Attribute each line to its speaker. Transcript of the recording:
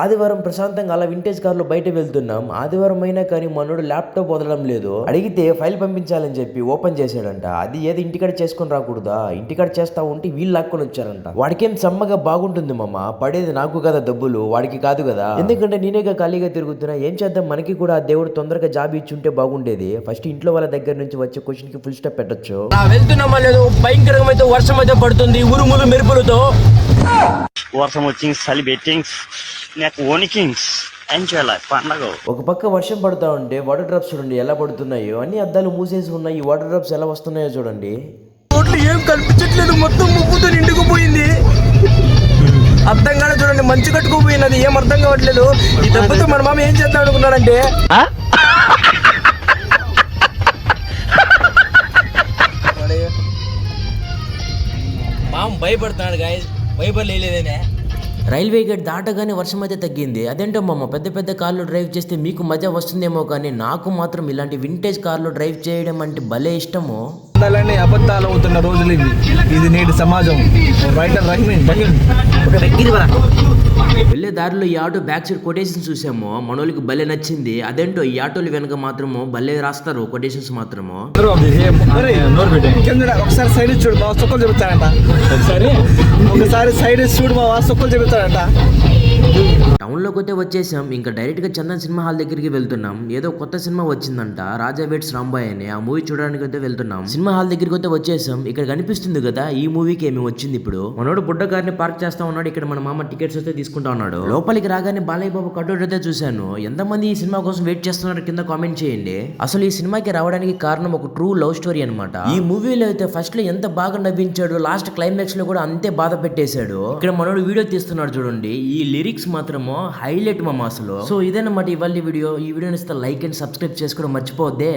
Speaker 1: ఆదివారం ప్రశాంతంగా అలా వింటేజ్ కార్లో బయట వెళ్తున్నాం. ఆదివారం అయినా కానీ మనోడు ల్యాప్టాప్ వదలడం లేదు. అడిగితే ఫైల్ పంపించాలని చెప్పి ఓపెన్ చేశాడంట. అది ఏదో ఇంటికాడ చేసుకొని రాకూడదా? ఇంటికాడ చేస్తా ఉంటే వీళ్ళు లాక్కొని వచ్చారంట. వాడికేం సమ్మగా బాగుంటుంది మామ? పడేది నాకు కదా డబ్బులు వాడికి కాదు కదా. ఎందుకంటే నేనేగా ఖాళీగా తిరుగుతున్నా ఏం చేద్దాం? మనకి కూడా ఆ దేవుడు తొందరగా జాబ్ ఇచ్చుంటే బాగుండేది. ఫస్ట్ ఇంట్లో వాళ్ళ దగ్గర నుంచి వచ్చే క్వశ్చన్కి ఫుల్ స్టాప్ పెట్టొచ్చు.
Speaker 2: వెళ్తున్నామా లేదు భయంకరమైతే వర్షం అయితే పడుతుంది. ఉరుములు మెరుపులతో.
Speaker 3: వర్షం వచ్చింది చలి బెట్టింగ్స్ నాకు ఓనికింగ్స్ ఎంజాయ్ లైఫ్ పండగ.
Speaker 1: ఒక పక్క వర్షం పడుతా ఉంటే వాటర్ డ్రాప్స్ చూడండి ఎలా పడుతున్నాయో అన్ని అద్దాలు మూసేసి ఉన్నాయి ఈ వాటర్ డ్రాప్స్ ఎలా వస్తున్నాయో చూడండి.
Speaker 2: రోడ్లు ఏం కనిపించట్లేదు మొత్తం ముప్పుతో నిండుకుపోయింది. అర్థం కాదు చూడండి మంచు కట్టుకుపోయినది ఏం అర్థం కావట్లేదు. ఈ దెబ్బతో మన మామ ఏం చేద్దాం అనుకున్నాడంటే మామ భయపడుతున్నాడు వైబర్ భయపడలేదేనే
Speaker 1: రైల్వే గేట్ దాటగానే వర్షం అయితే తగ్గింది. అదేంటో మామ పెద్ద పెద్ద కార్లు డ్రైవ్ చేస్తే మీకు మజా వస్తుందేమో కానీ నాకు మాత్రం ఇలాంటి వింటేజ్ కార్లు డ్రైవ్ చేయడం అంటే భలే ఇష్టము.
Speaker 4: అబద్ధాలన్నీ అబద్ధాలు అవుతున్న రోజులు ఇవి. ఇది నేటి సమాజం. రైటర్ రహీన్
Speaker 1: వెళ్ళే దారిలో ఈ ఆటో బ్యాక్ సైడ్ కొటేషన్స్ చూసాము. మనోళ్ళకి భలే నచ్చింది. అదేంటో ఈ ఆటోలు వెనక మాత్రము భలే రాస్తారు కొటేషన్స్ మాత్రము.
Speaker 4: కింద ఒకసారి సైడ్ చూడు మా సుక్కలు చెబుతాడంట ఒకసారి? ఒకసారి సైడ్ చూడు మా సుక్కలు చెబుతాడంట
Speaker 1: టౌన్లోకి అయితే వచ్చేసాం ఇంకా డైరెక్ట్గా చందన్ సినిమా హాల్ దగ్గరికి వెళ్తున్నాం. ఏదో కొత్త సినిమా వచ్చిందంట రాజా వేట్స్ రాంబాయ్ అని. ఆ మూవీ చూడడానికి అయితే వెళ్తున్నాం. సినిమా హాల్ దగ్గరికి అయితే వచ్చేసాం. ఇక్కడ కనిపిస్తుంది కదా ఈ మూవీకి ఏమి వచ్చింది ఇప్పుడు? మనోడు బుడ్డ కార్ని పార్క్ చేస్తా ఉన్నాడు ఇక్కడ మన మామ టికెట్స్ అయితే తీసుకుంటా ఉన్నాడు. లోపలికి రాగానే బాలయ్య బాబు కటౌట్ అయితే చూశాను. ఎంతమంది ఈ సినిమా కోసం వెయిట్ చేస్తున్నారు కింద కామెంట్ చేయండి. అసలు ఈ సినిమాకి రావడానికి కారణం ఒక ట్రూ లవ్ స్టోరీ అన్నమాట. ఈ మూవీలో అయితే ఫస్ట్లో ఎంత బాగా నవ్వించాడు లాస్ట్ క్లైమాక్స్లో కూడా అంతే బాధ పెట్టేశాడు. ఇక్కడ మనోడు వీడియో తీస్తున్నాడు చూడండి. ఈ లిరిక్ లిరిక్స్ మాత్రము హైలైట్ మామ అసలు సో ఇదేనమాట ఇవాళ వీడియో. ఈ వీడియోని ఇస్తే లైక్ అండ్ సబ్స్క్రైబ్ చేసుకోవడం మర్చిపోవద్దే.